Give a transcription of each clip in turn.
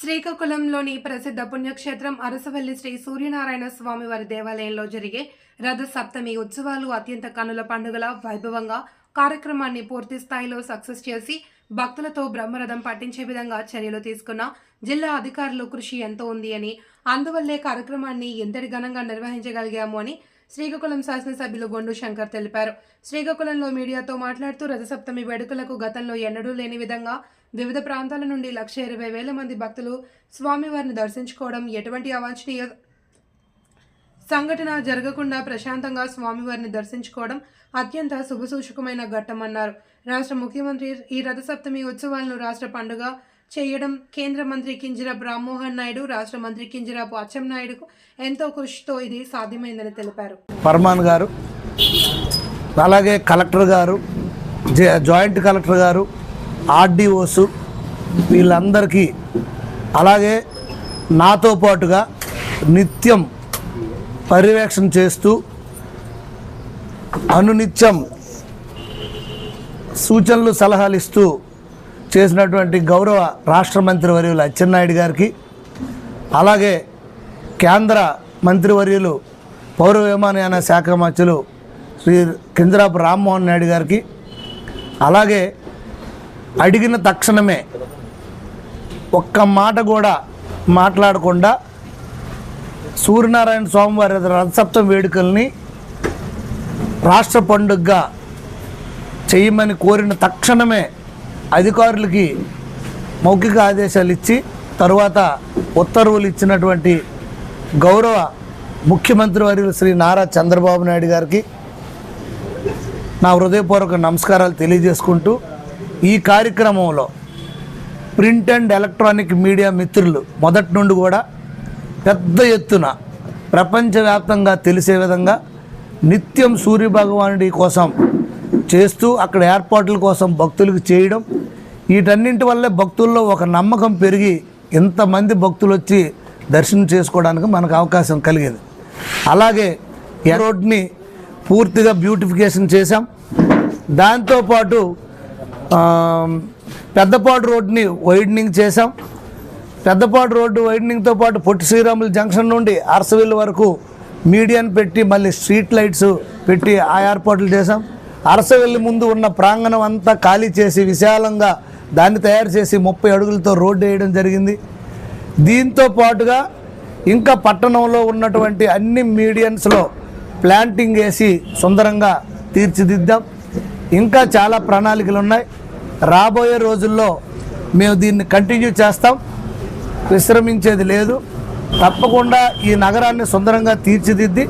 శ్రీకాకుళంలోని ప్రసిద్ధ పుణ్యక్షేత్రం అరసవల్లి శ్రీ సూర్యనారాయణ స్వామి వారి దేవాలయంలో జరిగే రథ సప్తమి ఉత్సవాలు అత్యంత కనుల పండుగల వైభవంగా కార్యక్రమాన్ని పూర్తి స్థాయిలో సక్సెస్ చేసి భక్తులతో బ్రహ్మరథం పట్టించే విధంగా చర్యలు తీసుకున్న జిల్లా అధికారులు కృషి ఎంతో ఉంది అని అందువల్లే కార్యక్రమాన్ని ఎంతటి ఘనంగా నిర్వహించగలిగాము అని శ్రీకాకుళం శాసనసభ్యులు గొండు శంకర్ తెలిపారు. శ్రీకాకుళంలో మీడియాతో మాట్లాడుతూ రథసప్తమి వేడుకలకు గతంలో ఎన్నడూ లేని విధంగా వివిధ ప్రాంతాల నుండి లక్ష ఇరవై వేల మంది భక్తులు స్వామివారిని దర్శించుకోవడం ఎటువంటి అవాంఛనీయ సంఘటన జరగకుండా ప్రశాంతంగా స్వామివారిని దర్శించుకోవడం అత్యంత శుభసూచకమైన ఘట్టమన్నారు రాష్ట్ర ముఖ్యమంత్రి ఈ రథసప్తమి ఉత్సవాలను రాష్ట్ర పండుగ చేయడం కేంద్ర మంత్రి కింజరాపు రామ్మోహన్ నాయుడు రాష్ట్ర మంత్రి కింజరాపు అచ్చెన్నాయుడుకు ఎంతో కృషితో ఇది సాధ్యమైందని తెలిపారు. పర్మాన్ గారు అలాగే కలెక్టర్ గారు జాయింట్ కలెక్టర్ గారు ఆర్డీఓస్ వీళ్ళందరికీ అలాగే నాతో పాటుగా నిత్యం పర్యవేక్షణ చేస్తూ అనునిత్యం సూచనలు సలహాలు ఇస్తూ చేసినటువంటి గౌరవ రాష్ట్ర మంత్రివర్యులు అచ్చెన్నాయుడు గారికి అలాగే కేంద్ర మంత్రివర్యులు పౌర విమానయాన శాఖ మంత్రులు శ్రీ కింజరాపు రామ్మోహన్ నాయుడు గారికి అలాగే అడిగిన తక్షణమే ఒక్క మాట కూడా మాట్లాడకుండా సూర్యనారాయణ స్వామివారి రథసప్తం వేడుకల్ని రాష్ట్ర పండుగగా చేయమని కోరిన తక్షణమే అధికారులకి మౌఖిక ఆదేశాలు ఇచ్చి తరువాత ఉత్తర్వులు ఇచ్చినటువంటి గౌరవ ముఖ్యమంత్రి వర్యులు శ్రీ నారా చంద్రబాబు నాయుడు గారికి నా హృదయపూర్వక నమస్కారాలు తెలియజేసుకుంటూ ఈ కార్యక్రమంలో ప్రింట్ అండ్ ఎలక్ట్రానిక్ మీడియా మిత్రులు మొదటి నుండి కూడా పెద్ద ఎత్తున ప్రపంచవ్యాప్తంగా తెలిసే విధంగా నిత్యం సూర్యభగవానుడి కోసం చేస్తూ అక్కడ ఏర్పాట్ల కోసం భక్తులకు చేయడం వీటన్నింటి వల్లే భక్తుల్లో ఒక నమ్మకం పెరిగి ఇంతమంది భక్తులు వచ్చి దర్శనం చేసుకోవడానికి మనకు అవకాశం కలిగింది. అలాగే ఈ రోడ్ని పూర్తిగా బ్యూటిఫికేషన్ చేశాం. దాంతోపాటు పెద్దపాడు రోడ్ని వైడనింగ్ చేశాం. పెద్దపాడు రోడ్డు వైడనింగ్తో పాటు పొట్టి శ్రీరాములు జంక్షన్ నుండి అరసవిల్లు వరకు మీడియన్ పెట్టి మళ్ళీ స్ట్రీట్ లైట్స్ పెట్టి ఆ ఏర్పాట్లు చేశాం. అరసవెల్లి ముందు ఉన్న ప్రాంగణం అంతా ఖాళీ చేసి విశాలంగా దాన్ని తయారు చేసి ముప్పై అడుగులతో రోడ్డు వేయడం జరిగింది. దీంతో పాటుగా ఇంకా పట్టణంలో ఉన్నటువంటి అన్ని మీడియన్స్లో ప్లాంటింగ్ వేసి సుందరంగా తీర్చిదిద్దాం. ఇంకా చాలా ప్రణాళికలు ఉన్నాయి. రాబోయే రోజుల్లో మేము దీన్ని కంటిన్యూ చేస్తాం. విశ్రమించేది లేదు. తప్పకుండా ఈ నగరాన్ని సుందరంగా తీర్చిదిద్ది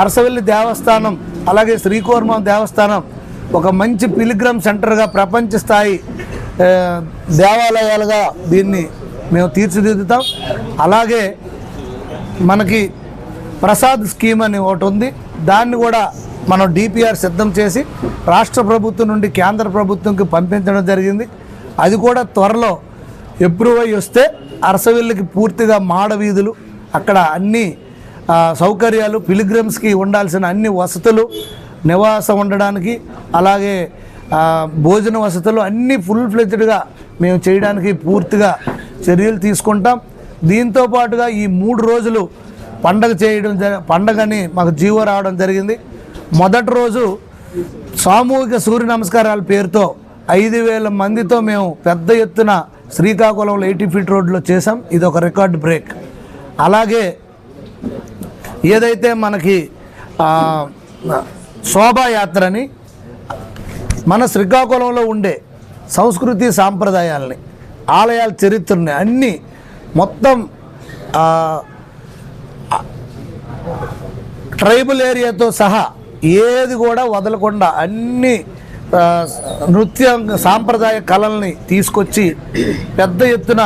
అరసవెల్లి దేవస్థానం అలాగే శ్రీకూర్మం దేవస్థానం ఒక మంచి పిలిగ్రమ్ సెంటర్గా ప్రపంచ స్థాయి దేవాలయాలుగా దీన్ని మేము తీర్చిదిద్దుతాం. అలాగే మనకి ప్రసాద్ స్కీమ్ అని ఒకటి ఉంది. దాన్ని కూడా మనం డిపిఆర్ సిద్ధం చేసి రాష్ట్ర ప్రభుత్వం నుండి కేంద్ర ప్రభుత్వంకి పంపించడం జరిగింది. అది కూడా త్వరలో అప్రూవ్ అయ్యి వస్తే అరసవిల్లికి పూర్తిగా మాడ వీధులు అక్కడ అన్ని సౌకర్యాలు పిలిగ్రిమ్స్కి ఉండాల్సిన అన్ని వసతులు నివాసం ఉండడానికి అలాగే భోజన వసతులు అన్నీ ఫుల్ ఫ్లెజ్డ్గా మేము చేయడానికి పూర్తిగా చర్యలు తీసుకుంటాం. దీంతో పాటుగా ఈ మూడు రోజులు పండగ చేయడం జరి పండగని మాకు జీవో రావడం జరిగింది. మొదటి రోజు సామూహిక సూర్య నమస్కారాల పేరుతో ఐదు వేల మందితో మేము పెద్ద ఎత్తున శ్రీకాకుళంలో ఎయిటీ ఫీట్ రోడ్లో చేసాం ఇది ఒక రికార్డ్ బ్రేక్. అలాగే ఏదైతే మనకి శోభాయాత్రని మన శ్రీకాకుళంలో ఉండే సంస్కృతి సాంప్రదాయాలని ఆలయాల చరిత్రని అన్నీ మొత్తం ట్రైబల్ ఏరియాతో సహా ఏది కూడా వదలకుండా అన్ని నృత్యం నృత్య సాంప్రదాయ కళల్ని తీసుకొచ్చి పెద్ద ఎత్తున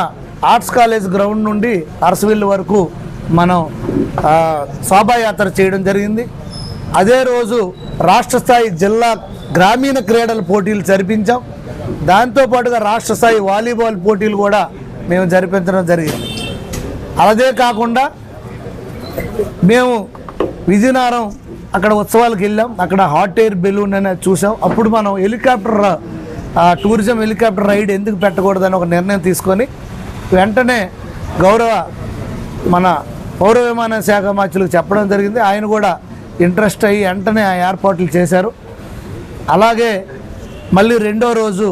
ఆర్ట్స్ కాలేజ్ గ్రౌండ్ నుండి అరసవిల్లు వరకు మనం శోభాయాత్ర చేయడం జరిగింది. అదే రోజు రాష్ట్ర స్థాయి జిల్లా గ్రామీణ క్రీడల పోటీలు జరిపించాం. దాంతోపాటుగా రాష్ట్ర స్థాయి వాలీబాల్ పోటీలు కూడా మేము జరిపించడం జరిగింది. అదే కాకుండా మేము విజయనగరం అక్కడ ఉత్సవాలకు వెళ్ళాం. అక్కడ హాట్ ఎయిర్ బెలూన్ అనేది చూసాం. అప్పుడు మనం హెలికాప్టర్ టూరిజం హెలికాప్టర్ రైడ్ ఎందుకు పెట్టకూడదని ఒక నిర్ణయం తీసుకొని వెంటనే గౌరవ మన పౌర విమాన శాఖ మంత్రులకు చెప్పడం జరిగింది. ఆయన కూడా ఇంట్రెస్ట్ అయ్యి వెంటనే ఆ ఏర్పాట్లు చేశారు. అలాగే మళ్ళీ రెండో రోజు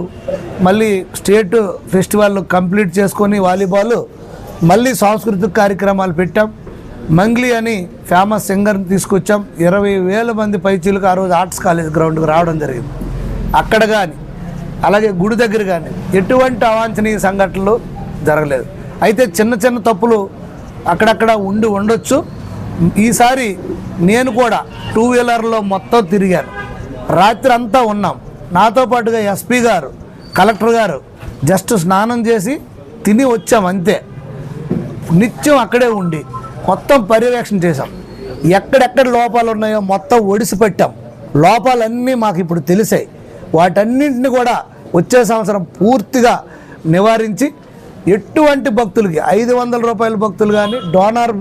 మళ్ళీ స్టేట్ ఫెస్టివల్ కంప్లీట్ చేసుకొని వాలీబాల్ మళ్ళీ సాంస్కృతిక కార్యక్రమాలు పెట్టాం. మంగ్లీ అని ఫేమస్ సింగర్ని తీసుకొచ్చాం. ఇరవై వేల మంది పైచీలకు ఆ రోజు ఆర్ట్స్ కాలేజ్ గ్రౌండ్కి రావడం జరిగింది. అక్కడ కానీ అలాగే గుడి దగ్గర కానీ ఎటువంటి అవాంఛనీయ సంఘటనలు జరగలేదు. అయితే చిన్న చిన్న తప్పులు అక్కడక్కడ ఉండి ఉండొచ్చు. ఈసారి నేను కూడా టూ వీలర్లో మొత్తం తిరిగాను. రాత్రి అంతా ఉన్నాం. నాతో పాటుగా ఎస్పీ గారు కలెక్టర్ గారు జస్ట్ స్నానం చేసి తిని వచ్చాం అంతే. నిత్యం అక్కడే ఉండి. మొత్తం పర్యవేక్షణ చేసాం ఎక్కడెక్కడ లోపాలు ఉన్నాయో మొత్తం ఒడిసి పెట్టాం. లోపాలన్నీ మాకు ఇప్పుడు తెలిసాయి. వాటన్నింటిని కూడా వచ్చే సంవత్సరం పూర్తిగా నివారించి ఎటువంటి భక్తులకి ఐదు వందల రూపాయల భక్తులు కానీ డోనార్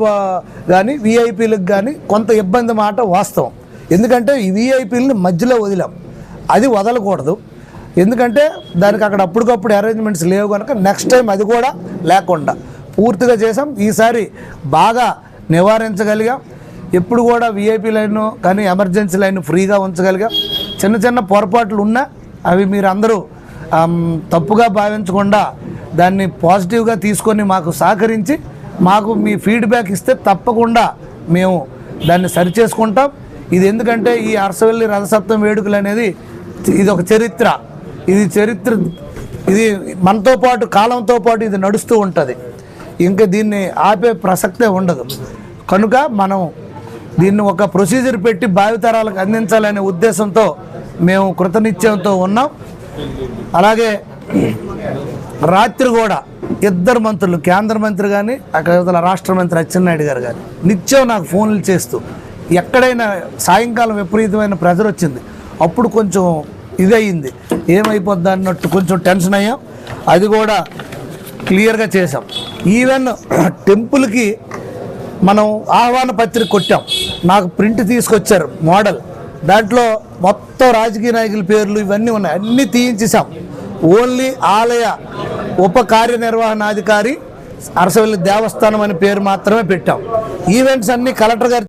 కానీ విఐపీలకు కానీ కొంత ఇబ్బంది మాట వాస్తవం. ఎందుకంటే ఈ విఐపీలని మధ్యలో వదిలాం. అది వదలకూడదు. ఎందుకంటే దానికి అక్కడ అప్పటికప్పుడు అరేంజ్మెంట్స్ లేవు కనుక నెక్స్ట్ టైం అది కూడా లేకుండా పూర్తిగా చేసాం ఈసారి బాగా నివారించగలిగాం. ఎప్పుడు కూడా విఐపి లైన్ కానీ ఎమర్జెన్సీ లైన్ ఫ్రీగా ఉంచగలిగాం. చిన్న చిన్న పొరపాట్లు ఉన్నా అవి మీరు అందరూ తప్పుగా భావించకుండా దాన్ని పాజిటివ్గా తీసుకొని మాకు సహకరించి మాకు మీ ఫీడ్బ్యాక్ ఇస్తే తప్పకుండా మేము దాన్ని సరిచేసుకుంటాం. ఇది ఎందుకంటే ఈ అరసవల్లి రథసప్తం వేడుకలు అనేది ఇది ఒక చరిత్ర. ఇది చరిత్ర ఇది మనతో పాటు కాలంతో పాటు ఇది నడుస్తూ ఉంటుంది. ఇంకా దీన్ని ఆపే ప్రసక్తే ఉండదు. కనుక మనం దీన్ని ఒక ప్రొసీజర్ పెట్టి భావితరాలకు అందించాలనే ఉద్దేశంతో మేము కృతనిశ్చయంతో ఉన్నాం. అలాగే రాత్రి కూడా ఇద్దరు మంత్రులు కేంద్ర మంత్రి కానీ అక్కడ రాష్ట్ర మంత్రి అచ్చెన్నాయుడు గారు కానీ నిత్యం నాకు ఫోన్లు చేస్తూ ఎక్కడైనా సాయంకాలం విపరీతమైన ప్రెజర్ వచ్చింది. అప్పుడు కొంచెం ఇదయింది. ఏమైపోద్ది అన్నట్టు కొంచెం టెన్షన్ అయ్యాం. అది కూడా క్లియర్గా చేసాం ఈవెన్ టెంపుల్కి మనం ఆహ్వాన పత్రిక కొట్టాం. నాకు ప్రింట్ తీసుకొచ్చారు మోడల్. దాంట్లో మొత్తం రాజకీయ నాయకుల పేర్లు ఇవన్నీ ఉన్నాయి. అన్నీ తీయించేసాం ఓన్లీ ఆలయ ఉప కార్యనిర్వహణాధికారి అరసవల్లి దేవస్థానం అనే పేరు మాత్రమే పెట్టాం. ఈవెంట్స్ అన్నీ కలెక్టర్ గారు